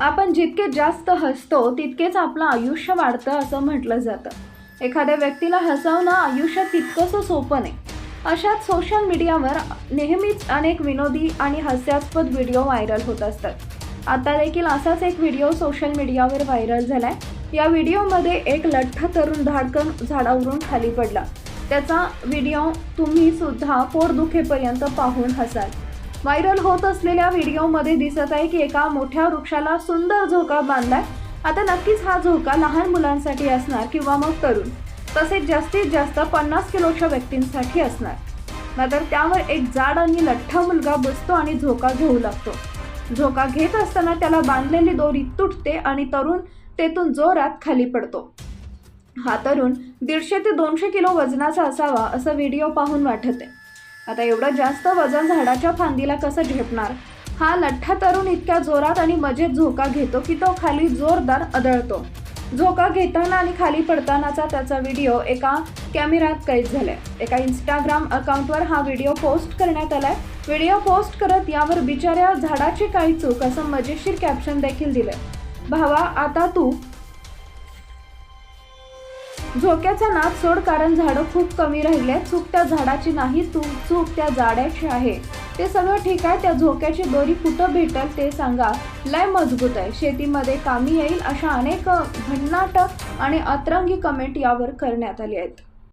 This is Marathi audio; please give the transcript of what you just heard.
आपण जितके जास्त हसतो तितकेच आपलं आयुष्य वाढतं असं म्हटलं जातं. एखाद्या व्यक्तीला हसवणं आयुष्य तितकंसं सोपं नाही. अशात सोशल मीडियावर नेहमीच अनेक विनोदी आणि हास्यास्पद व्हिडिओ व्हायरल होत असतात. आता देखील असाच एक व्हिडिओ सोशल मीडियावर व्हायरल झाला आहे या व्हिडिओमध्ये एक लठ्ठ तरुण धाडकन झाडावरून खाली पडला. त्याचा व्हिडिओ तुम्ही सुद्धा पोटदुखेपर्यंत पाहून हसाल. व्हायरल होत असलेल्या व्हिडिओमध्ये दिसत आहे की एका मोठ्या वृक्षाला सुंदर झोका बांधलाय. आता नक्कीच हा झोका लहान मुलांसाठी असणार किंवा मग तरुण. तसेच जास्तीत जास्त पन्नास किलोच्या व्यक्तींसाठी असणार. मात्र त्यावर एक जाड आणि लठ्ठा मुलगा बसतो आणि झोका घेऊ लागतो. झोका घेत असताना त्याला बांधलेली दोरी तुटते आणि तरुण तेथून जोरात खाली पडतो. हा तरुण दीडशे ते दोनशे किलो वजनाचा असावा असं व्हिडिओ पाहून वाटत. आहे आता एवढं जास्त वजन झाडाच्या फांदीला कसं झेपणार? हा लठ्ठा तरुण इतक्या जोरात आणि मजेत झोका घेतो की तो खाली जोरदार आदळतो. झोका घेताना आणि खाली पडतानाचा त्याचा व्हिडिओ एका कॅमेऱ्यात कैद झालाय. एका इंस्टाग्राम अकाउंटवर हा व्हिडिओ पोस्ट करण्यात आलाय. व्हिडिओ पोस्ट करत यावर बिचाऱ्या झाडाची काही चूक असं मजेशीर कॅप्शन देखील दिलंय. भावा आता तू झोक्याचा नाद सोड कारण झाडं खूप कमी राहिले चूक त्या झाडाची नाही तू चूक त्या जाड्याची आहे. ते सगळं ठीक आहे त्या झोक्याची दोरी कुठं भेटेल ते सांगा. लय मजबूत आहे. शेतीमध्ये कामी येईल अशा अनेक भन्नाट आणि अतरंगी कमेंट यावर करण्यात आली आहेत.